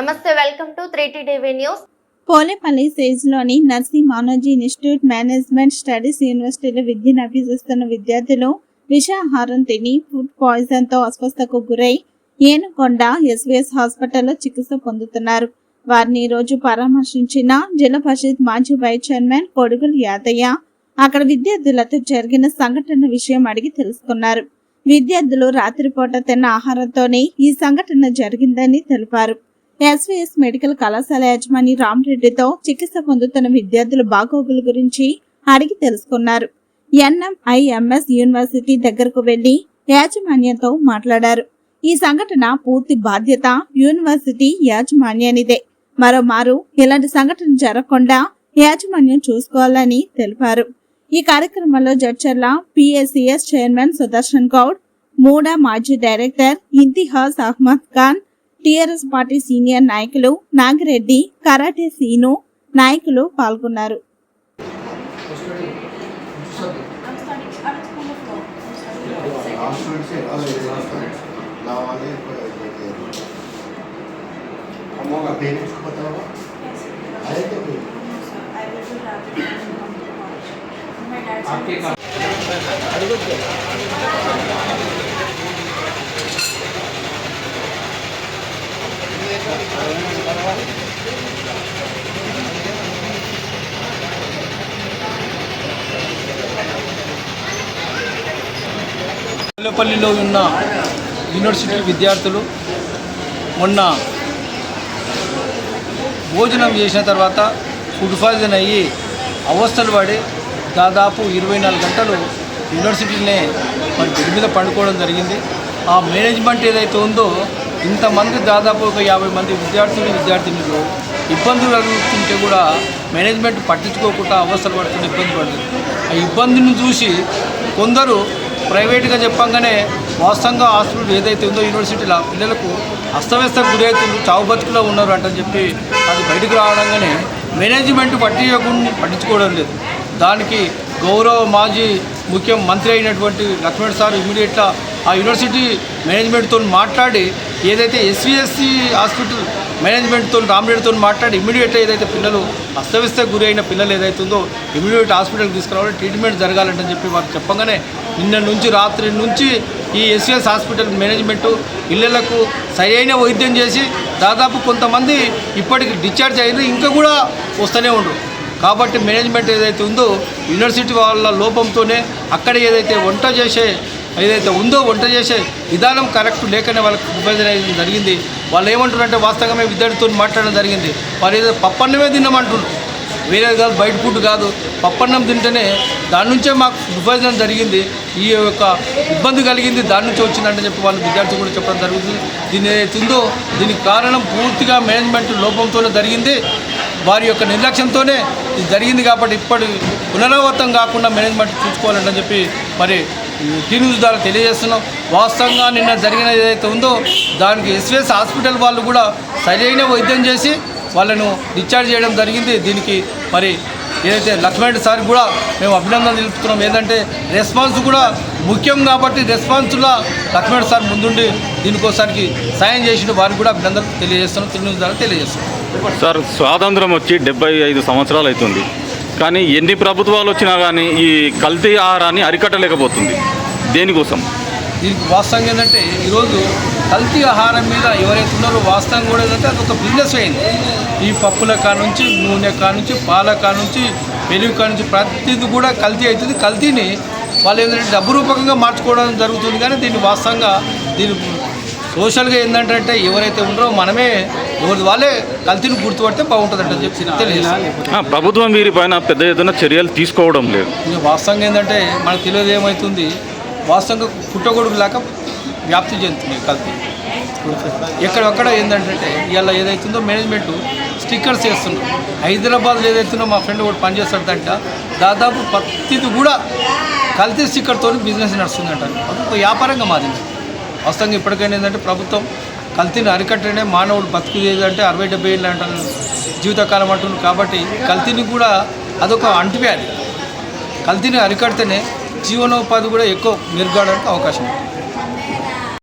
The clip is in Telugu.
నమస్తే welcome to three TV news. Polepally సేజ్లోని Narsee Monjee institute management studies యూనివర్సిటీలో విద్యను అభ్యసిస్తున్న విద్యార్థులు విషాహారం తిని ఫుడ్ పాయిజన్తో అస్వస్థకు గురై ఏనుకొండ ఎస్వీఎస్ హాస్పిటల్లో చికిత్స పొందుతున్నారు. వారిని రోజు పరామర్శించిన జిల్లా పరిషత్ మాజీ వైస్ చైర్మన్ కొడుగులు యాదయ్య అక్కడ విద్యార్థులతో జరిగిన సంఘటన విషయం అడిగి తెలుసుకున్నారు. విద్యార్థులు రాత్రిపూట తిన్న ఆహారంతోనే ఈ సంఘటన జరిగిందని తెలిపారు. ఎస్వీఎస్ మెడికల్ కళాశాల యజమాని రామరెడ్డితో చికిత్స పొందుతున్న విద్యార్థుల బాగోగుల గురించి అడిగి తెలుసుకున్నారు. ఎన్ఎంఐఎంఎస్ యూనివర్సిటీ దగ్గరకు వెళ్ళి యాజమాన్యంతో మాట్లాడారు. ఈ సంఘటన పూర్తి బాధ్యత యూనివర్సిటీ యాజమాన్యానిదే. మరోమారు ఇలాంటి సంఘటన జరగకుండా యాజమాన్యం చూసుకోవాలని తెలిపారు. ఈ కార్యక్రమంలో జడ్చర్ల పిఎస్సిఎస్ చైర్మన్ సుదర్శన్ గౌడ్ మూడా మాజీ director Imtiaz Ahmed Khan TRS party senior నాయకులు నాగిరెడ్డి కరాటే సీను నాయకులు పాల్గొన్నారు. అమ్మగా పల్లెపల్లిలో ఉన్న యూనివర్సిటీ విద్యార్థులు మొన్న భోజనం చేసిన తర్వాత ఫుడ్ పాయిజన్ అయ్యి అవస్థలు పడి దాదాపు ఇరవై నాలుగు గంటలు యూనివర్సిటీనే మరి బెడ్ మీద పండుకోవడం జరిగింది. ఆ మేనేజ్మెంట్ ఏదైతే ఉందో ఇంతమంది దాదాపు ఒక యాభై మంది విద్యార్థులు విద్యార్థినులు ఇబ్బందులు కలుగుతుంటే కూడా మేనేజ్మెంట్ పట్టించుకోకుండా అవసరం పడుతుంది ఇబ్బంది పడుతుంది ఆ ఇబ్బందిని చూసి కొందరు ప్రైవేట్గా చెప్పంగానే వాస్తవంగా హాస్పిటల్ ఏదైతే ఉందో యూనివర్సిటీలో పిల్లలకు అస్తవ్యస్త గురి చావు బతుకులో ఉన్నారు అంటని చెప్పి అది బయటకు రావడంగానే మేనేజ్మెంట్ పట్టించకుండా పట్టించుకోవడం లేదు. దానికి గౌరవ మాజీ ముఖ్యమంత్రి అయినటువంటి లక్ష్మణ్ సార్ ఇమీడియట్గా ఆ యూనివర్సిటీ మేనేజ్మెంట్తో మాట్లాడి ఏదైతే ఎస్విఎస్సి హాస్పిటల్ మేనేజ్మెంట్తో రామరెడ్డితో మాట్లాడి ఇమీడియట్గా ఏదైతే పిల్లలు అస్తవ్యస్త గురి అయిన పిల్లలు ఏదైతుందో ఇమీడియట్ హాస్పిటల్కి తీసుకురావాలి ట్రీట్మెంట్ జరగాలంటని చెప్పి వారు చెప్పగానే నిన్న నుంచి రాత్రి నుంచి ఈ ఎస్విఎస్ హాస్పిటల్ మేనేజ్మెంట్ పిల్లలకు సరైన వైద్యం చేసి దాదాపు కొంతమంది ఇప్పటికి డిశ్చార్జ్ అయ్యారు ఇంకా కూడా వస్తూనే ఉండరు. కాబట్టి మేనేజ్మెంట్ ఏదైతే ఉందో యూనివర్సిటీ వాళ్ళ లోపంతోనే అక్కడ ఏదైతే వంట చేసే ఏదైతే ఉందో వంట చేసే విధానం కరెక్ట్ లేకనే వాళ్ళకి విభజన జరిగింది. వాళ్ళు ఏమంటారంటే వాస్తవమే విద్యార్థితో మాట్లాడడం జరిగింది. వాళ్ళు ఏదో పప్పన్నమే తిన్నామంటున్నారు వేరే కాదు బయట ఫుడ్ కాదు. పప్పన్నం తింటేనే దాని నుంచే మాకు విభజన జరిగింది. ఈ యొక్క ఇబ్బంది కలిగింది దాని నుంచి వచ్చిందంటే చెప్పి వాళ్ళు విద్యార్థులు కూడా చెప్పడం జరుగుతుంది. దీని ఏదైతే ఉందో దీనికి కారణం పూర్తిగా మేనేజ్మెంట్ లోపంతోనే జరిగింది. వారి యొక్క నిర్లక్ష్యంతోనే ఇది జరిగింది కాబట్టి ఇప్పటి పునరావృతం కాకుండా మేనేజ్మెంట్ చూసుకోవాలని చెప్పి మరి టీ ద్వారా తెలియజేస్తున్నాం. వాస్తవంగా నిన్న జరిగిన ఏదైతే ఉందో దానికి ఎస్విఎస్ హాస్పిటల్ వాళ్ళు కూడా సరైన వైద్యం చేసి వాళ్ళను డిశ్చార్జ్ చేయడం జరిగింది. దీనికి మరి ఏదైతే లక్ష్మణ్ సార్ కూడా మేము అభినందన తెలుపుతున్నాం. ఏంటంటే రెస్పాన్స్ కూడా ముఖ్యం కాబట్టి రెస్పాన్స్లో లక్ష్మణ్ సార్ ముందుండి దీనికోసానికి సాయం చేసిన వారికి కూడా అభినందనలు తెలియజేస్తున్నాం టీ ద్వారా తెలియజేస్తున్నాం. సార్ స్వాతంత్రం వచ్చి డెబ్బై ఐదు సంవత్సరాలు అవుతుంది. కానీ ఎన్ని ప్రభుత్వాలు వచ్చినా కానీ ఈ కల్తీ ఆహారాన్ని అరికట్టలేకపోతుంది. దేనికోసం? దీనికి వాస్తవం ఏంటంటే ఈరోజు కల్తీ ఆహారం మీద ఎవరైతే ఉన్నారో వాస్తవం కూడా ఏంటంటే అదొక బిజినెస్ అయింది. ఈ పప్పుల కా నుంచి నూనె కా నుంచి పాల కా నుంచి పెరుగు కా నుంచి ప్రతిది కూడా కల్తీ అవుతుంది. కల్తీని వాళ్ళు ఏంటంటే డబ్బు రూపకంగా మార్చుకోవడం జరుగుతుంది కానీ దీన్ని వాస్తవంగా దీని సోషల్గా ఏంటంటే ఎవరైతే ఉన్నారో మనమే ఎవరి వాళ్ళే కల్తీని గుర్తుపడితే బాగుంటుందంట చెప్పి ప్రభుత్వం వీరిపైన పెద్ద ఎత్తున చర్యలు తీసుకోవడం లేదు. వాస్తవంగా ఏంటంటే మనకు తెలియదు ఏమవుతుంది వాస్తవంగా పుట్టగొడుగు లేక వ్యాప్తి చెందుతుంది కల్తీ. ఎక్కడెక్కడ ఏంటంటే ఇవాళ ఏదైతుందో మేనేజ్మెంట్ స్టిక్కర్స్ వేస్తున్నారు. హైదరాబాద్లో ఏదైతుందో మా ఫ్రెండ్ ఒకటి పనిచేస్తాడంట. దాదాపు ప్రతిది కూడా కల్తీ స్టిక్కర్తో బిజినెస్ నడుస్తుందంట. ఒక వ్యాపారంగా మారింది. వాస్తవంగా ఇప్పటికైనా ఏంటంటే ప్రభుత్వం కల్తీని అరికట్టనే మానవుడు బతుకు అంటే అరవై డెబ్బై ఏళ్ళు అంటారు జీవితకాలం అంటున్నారు కాబట్టి కల్తీని కూడా అదొక అంటువ్యాధి. కల్తీని అరికడితేనే జీవనోపాధి కూడా ఎక్కువ మెరుగడానికి అవకాశం ఉంది